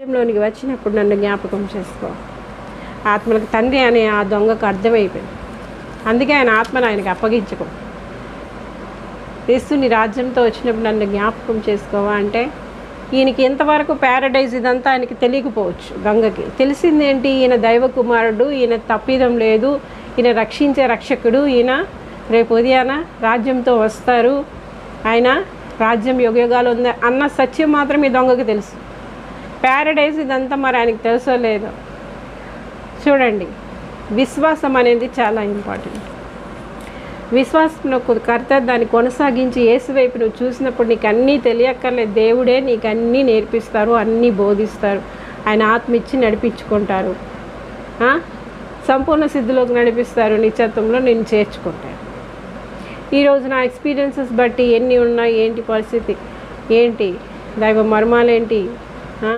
లోనికి వచ్చినప్పుడు నన్ను జ్ఞాపకం చేసుకో. ఆత్మలకు తండ్రి అనే ఆ దొంగకు అర్థమైపోయింది. అందుకే ఆయన ఆత్మను ఆయనకు అప్పగించుకో. క్రీస్తు నీ రాజ్యంతో వచ్చినప్పుడు నన్ను జ్ఞాపకం చేసుకోవా అంటే ఈయనకి ఇంతవరకు ప్యారడైజ్ ఇదంతా ఆయనకి తెలియకపోవచ్చు గంగకి. తెలిసిందేంటి ఈయన దైవ కుమారుడు ఈయన తప్పిదం లేదు ఈయన రక్షించే రక్షకుడు ఈయన రేపు ఉదయాన రాజ్యంతో వస్తారు. ఆయన రాజ్యం యుగయుగాలు ఉంది అన్న సత్యం మాత్రం ఈ దొంగకి తెలుసు. ప్యారడైజ్ ఇదంతా మరి ఆయనకు తెలుసో లేదో. చూడండి విశ్వాసం అనేది చాలా ఇంపార్టెంట్ విశ్వాసంలో కర్త దాన్ని కొనసాగించి ఏసువైపు నువ్వు చూసినప్పుడు నీకు అన్నీ తెలియక్కర్లేదు. దేవుడే నీకు అన్నీ నేర్పిస్తారు అన్నీ బోధిస్తారు. ఆయన ఆత్మ ఇచ్చి నడిపించుకుంటారు. సంపూర్ణ సిద్ధిలోకి నడిపిస్తారు నిత్యత్వంలో నేను చేర్చుకుంటాను ఈరోజు నా ఎక్స్పీరియన్సెస్ బట్టి ఎన్ని ఉన్నాయి ఏంటి పరిస్థితి? ఏంటి? దైవ మర్మాలేంటి?